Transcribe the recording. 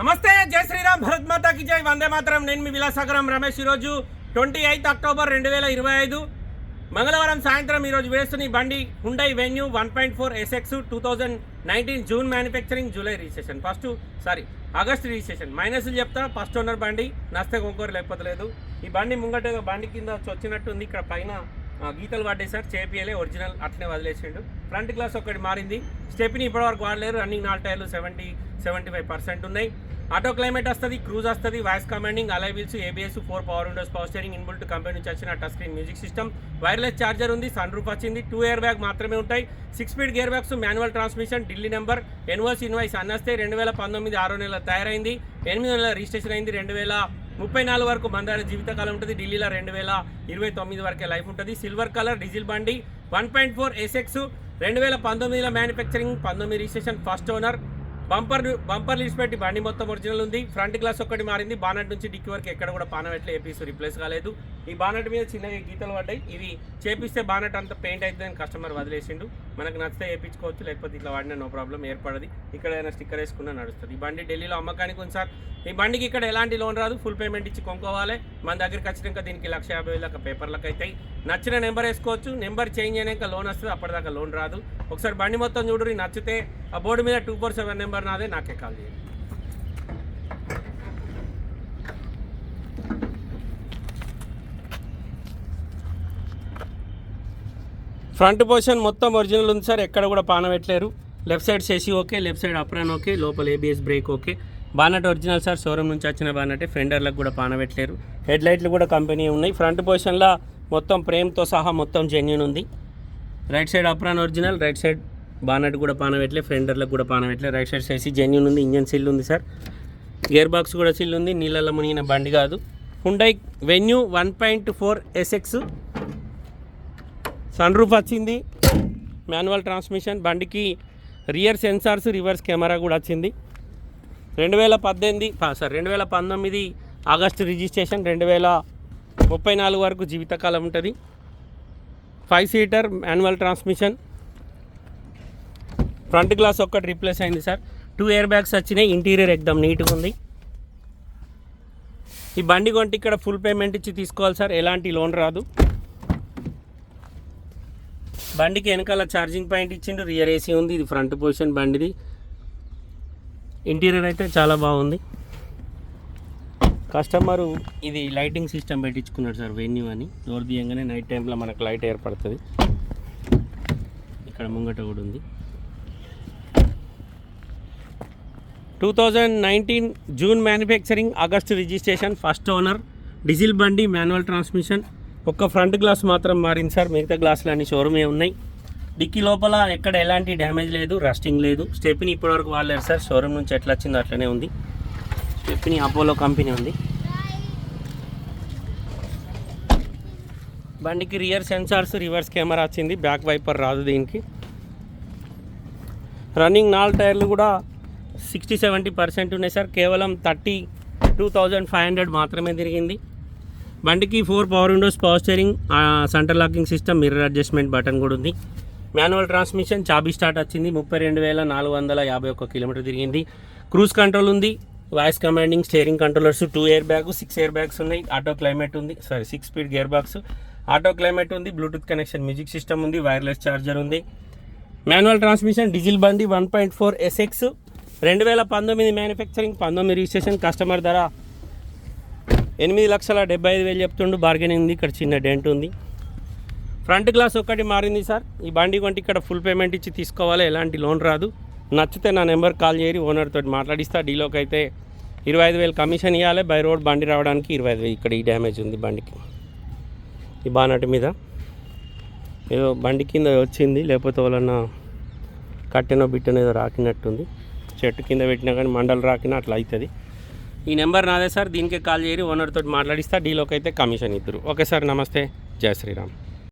నమస్తే జై శ్రీరామ్ భరత్ మాతాకి జై. వందే మాత్రం. నేను మీ విలాసాగరం రమేష్ ఈరోజు ట్వంటీ ఎయిత్ అక్టోబర్ రెండు వేల ఇరవై ఐదు. మంగళవారం సాయంత్రం ఈరోజు వేస్తున్న ఈ బండి Hyundai Venue one point four SX two thousand nineteen June manufacturing July registration first sorry August registration మైనస్లు చెప్తా ఫస్ట్ ఓనర్ బండి. నస్తే కొంకోరు లేకపోతే లేదు. ఈ బండి ముంగట బండి కింద వచ్చినట్టు ఉంది. ఇక్కడ పైన గీతలు పడ్డాయి సార్. చేపియలే ఒరిజినల్ అట్లనే వదిలేసిండు. ఫ్రంట్ గ్లాస్ ఒకటి మారింది. స్టెప్ని ఇప్పటివరకు వాడలేరు. రన్నింగ్ నాలుగు టైర్లు సెవెంటీ సెవెంటీ ఫైవ్ పర్సెంట్ ఉన్నాయి. ఆటో క్లైమేట్ వస్తుంది క్రూజ్ వస్తుంది voice commanding alloy wheels ABS four power windows power steering inbuilt company నుంచి వచ్చిన touch screen music system wireless charger ఉంది సన్ రూఫ్ వచ్చింది టూ ఇయర్ బ్యాగ్ మాత్రమే ఉంటాయి. Six speed gear bags manual transmission Delhi number ఎన్వోస్ invoice అన్నస్తే రెండు వేల పంతొమ్మిది ఆరో నెల తయారైంది ఎనిమిది నెలల రిజిస్ట్రేషన్ అయింది రెండు వేల ముప్పై నాలుగు వరకు బంధాల జీవితకాలం ఉంటుంది ఢిల్లీలో రెండు వేల ఇరవై తొమ్మిది వరకే లైఫ్ ఉంటుంది. సిల్వర్ కలర్ డీజిల్ బండి వన్ పాయింట్ ఫోర్ ఎస్ఎక్స్ రెండు వేల పంతొమ్మిదిలో మ్యానుఫ్యాక్చరింగ్ పంతొమ్మిది registration first owner bumper bumper list పెట్టి బండి మొత్తం ఒరిజినల్ ఉంది. ఫ్రంట్ గ్లాస్ ఒక్కటి మారింది. బానట్ నుంచి డిక్కి వరకు ఎక్కడ కూడా పానవెట్ల ఏపీస్ రిప్లేస్ కాలేదు. ఈ బానట్ మీద చిన్నగా గీతలు పడ్డాయి. ఇవి చేపిస్తే బానట్ అంతా పెయింట్ అవుతుందని కస్టమర్ వదిలేసిండు. మనకు నచ్చితే వేయించుకోవచ్చు లేకపోతే ఇట్లా వాడినా నో ప్రాబ్లం ఏర్పడది. ఇక్కడ ఏదైనా స్టిక్కర్ వేసుకున్నా నడుస్తుంది. ఈ బండి ఢిల్లీలో అమ్మకానికి ఉంది సార్. ఈ బండికి ఇక్కడ ఎలాంటి లోన్ రాదు. ఫుల్ పేమెంట్ ఇచ్చి కొనుక్కోవాలి. మన దగ్గరికి వచ్చినాక దీనికి లక్ష యాభై వేల పేపర్లకు అవుతాయి. నచ్చిన నెంబర్ వేసుకోవచ్చు. నెంబర్ చేంజ్ అయినాక లోన్ వస్తుంది. అప్పటిదాకా లోన్ రాదు. ఒకసారి బండి మొత్తం చూడరు నచ్చితే ఆ బోర్డు మీద టూ ఫోర్ సెవెన్ నెంబర్ నాదే. నాకే కాల్ చేయండి. ఫ్రంట్ పొజిషన్ మొత్తం ఒరిజినల్ ఉంది సార్. ఎక్కడ కూడా పానబెట్టలేరు లెఫ్ట్ సైడ్ చేసి okay left side apron okay లోపల ABS brake okay. Bonnet original sir. Showroom నుంచి వచ్చిన బానటే ఫెండర్లకు కూడా పానబెట్టలేరు హెడ్ లైట్లు కూడా కంపెనీ ఉన్నాయి. ఫ్రంట్ పొజిషన్లో మొత్తం ఫ్రేమ్తో సహా మొత్తం జెన్యున్ ఉంది. Right side apron original right side bonnet కూడా పానబెట్టలే ఫెండర్లకు కూడా పానబెట్టలే రైట్ సైడ్ చేసి జెన్యున్ ఉంది ఇంజన్ సిల్ ఉంది సార్. గేర్ బాక్స్ కూడా సిల్ ఉంది నీళ్ళల్లో మునిగిన బండి కాదు. Hyundai Venue one point four SX sun roof వచ్చింది. మాన్యువల్ ట్రాన్స్మిషన్ బండికి రియర్ సెన్సార్స్ రివర్స్ కెమెరా కూడా వచ్చింది. రెండు వేల పద్దెనిమిది సార్ రెండు వేల పంతొమ్మిది ఆగస్టు రిజిస్ట్రేషన్ రెండు వేల ముప్పై నాలుగు వరకు జీవితకాలం ఉంటుంది. Five seater manual transmission. Front glass ఒక్కటి రీప్లేస్ అయింది సార్. టూ ఇయర్ బ్యాగ్స్ వచ్చినాయి ఇంటీరియర్ ఎక్దమ్ నీట్గా ఉంది. ఈ బండి కొంటే ఇక్కడ ఫుల్ పేమెంట్ ఇచ్చి తీసుకోవాలి సార్ ఎలాంటి లోన్ రాదు. బండికి వెనకాల ఛార్జింగ్ పాయింట్ ఇచ్చిండు రియర్ ఏసీ ఉంది ఇది ఫ్రంట్ పొజిషన్ బండిది. ఇంటీరియర్ అయితే చాలా బాగుంది. కస్టమరు ఇది లైటింగ్ సిస్టమ్ పెట్టించుకున్నాడు సార్ వెన్యూ అని. డోర్ తీయంగానే నైట్ టైంలో మనకు లైట్ ఏర్పడుతుంది. ఇక్కడ ముంగట కూడా ఉంది. Two thousand nineteen June manufacturing August registration first owner diesel బండి మాన్యువల్ ట్రాన్స్మిషన్ ఒక్క ఫ్రంట్ గ్లాస్ మాత్రం మారింది సార్. మిగతా గ్లాసులు అన్ని షోరూమే ఉన్నాయి. డిక్కీ లోపల ఎక్కడ ఎలాంటి డ్యామేజ్ లేదు రస్టింగ్ లేదు. స్టెప్ని ఇప్పటివరకు వాడలేరు సార్. షోరూమ్ నుంచి ఎట్లా వచ్చిందో అట్లనే ఉంది. స్టెప్ని అపోలో కంపెనీ ఉంది. బండికి రియర్ సెన్సార్స్ రివర్స్ కెమెరా వచ్చింది. బ్యాక్ వైపర్ రాదు దీనికి. రన్నింగ్ నాలుగు టైర్లు కూడా సిక్స్టీ సెవెంటీ పర్సెంట్ ఉన్నాయి సార్. కేవలం thirty two thousand five hundred మాత్రమే తిరిగింది. బండికి four power windows power steering centre locking system mirror adjustment button కూడా ఉంది. మాన్యువల్ ట్రాన్స్మిషన్ చాబీ స్టార్ట్ వచ్చింది. ముప్పై రెండు వేల నాలుగు వందల యాభై ఒక్క కిలోమీటర్ తిరిగింది. క్రూజ్ కంట్రోల్ ఉంది. Voice commanding steering controllers two air bag six air bags ఉన్నాయి. ఆటో క్లైమేట్ ఉంది. Sorry six speed gear box auto climate ఉంది. బ్లూటూత్ కనెక్షన్ మ్యూజిక్ సిస్టమ్ ఉంది. వైర్లెస్ ఛార్జర్ ఉంది. మాన్యువల్ ట్రాన్స్మిషన్ డీజిల్ బండి one point four SX రెండు వేల పంతొమ్మిది manufacturing పంతొమ్మిది రిజిస్ట్రేషన్ కస్టమర్ ధర ఎనిమిది లక్షల డెబ్బై ఐదు వేలు చెప్తుండు బార్గెనింగ్ ఉంది ఇక్కడ చిన్న డెంట్ ఉంది. ఫ్రంట్ గ్లాస్ ఒక్కటి మారింది సార్. ఈ బండి కొంటే ఇక్కడ ఫుల్ పేమెంట్ ఇచ్చి తీసుకోవాలి ఎలాంటి లోన్ రాదు. నచ్చితే నా నెంబర్ కాల్ చేయరి ఓనర్తో మాట్లాడిస్తా. డీలోకి అయితే ఇరవై ఐదు వేలు కమిషన్ ఇవ్వాలి బై రోడ్ బండి రావడానికి ఇరవై ఐదు వేలు. ఇక్కడ ఈ డ్యామేజ్ ఉంది బండికి. ఈ బానట్ మీద. ఏదో బండి కింద వచ్చింది లేకపోతే వాళ్ళన్నా కట్టెనో బిట్టెనో ఏదో రాకినట్టుంది. చెట్టు కింద పెట్టినా కానీ మండలు రాకినా అట్లా అవుతుంది ఈ నెంబర్ నాదే సార్ దీనికే కాల్ చేయరు ఓనర్ తోటి మాట్లాడిస్తా డీలోకి అయితే కమిషన్ ఇద్దరు. ఓకే సార్ నమస్తే. జై శ్రీరామ్.